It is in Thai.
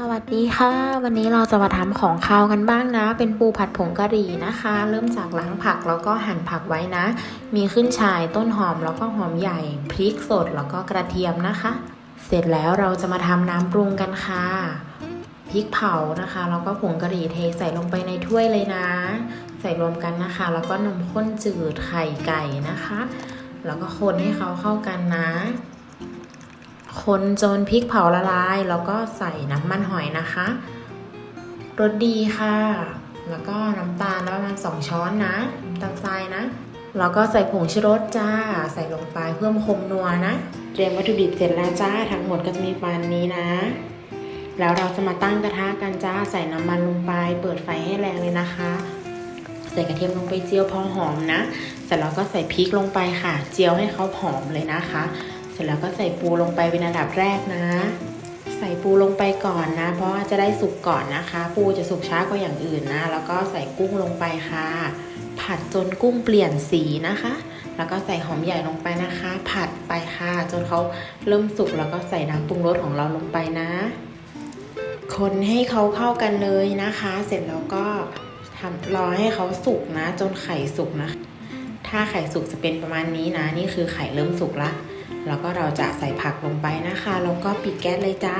สวัสดีค่ะ วันนี้เราจะมาทำของคาวกันบ้างนะ เป็นปูผัดผงกะหรี่นะคะ เริ่มจากล้างผักแล้วก็หั่นผักไว้นะ มีขึ้นฉ่ายต้นหอมแล้วก็หอมใหญ่พริกสดแล้วก็กระเทียมนะคะ เสร็จแล้วเราจะมาทำน้ำปรุงกันค่ะพริกเผานะคะแล้วก็ผงกะหรี่เทใส่ลงไปในถ้วยเลยนะ ใส่รวมกันนะคะ แล้วก็นมข้นจืดไข่ไก่นะคะ แล้วก็คนให้เขาเข้ากันนะ คนจนพริกเผาละลาย แล้วก็ใส่น้ำมันหอยนะคะรสดีค่ะ แล้วก็น้ำตาลประมาณ2ช้อนนะน้ำตาลทรายนะ แล้วก็ใส่ผงชูรสจ้า ใส่ลงไปเพิ่มคมนัวนะ เตรียมวัตถุดิบเสร็จแล้วจ้า ทั้งหมดก็จะมีประมาณนี้นะ แล้วเราจะมาตั้งกระทะกันจ้า ใส่น้ำมันลงไป เปิดไฟให้แรงเลยนะคะ ใส่กระเทียมลงไปเจียวพอหอมนะ เสร็จแล้วก็ใส่พริกลงไปค่ะ เจียวให้เขาหอมเลยนะคะ สร็จแล้วก็ใส่ปูลงไปเป็นอันดับแรกนะ ใส่ปูลงไปก่อนนะ เพราะว่าจะได้สุกก่อนนะคะ ปูจะสุกช้ากว่าอย่างอื่นนะ แล้วก็ใส่กุ้งลงไปค่ะ ผัดจนกุ้งเปลี่ยนสีนะคะ แล้วก็ใส่หอมใหญ่ลงไปนะคะ ผัดไปค่ะ จนเขาเริ่มสุกแล้วก็ใส่น้ำปรุงรสของเราลงไปนะ คนให้เขาเข้ากันเลยนะคะ เสร็จแล้วก็ทำรอให้เขาสุกนะ จนไข่สุกนะ ถ้าไข่สุกจะเป็นประมาณนี้นะ นี่คือไข่เริ่มสุกละ แล้วก็เราจะใส่ผักลงไปนะคะ แล้วก็ปิดแก๊สเลยจ้า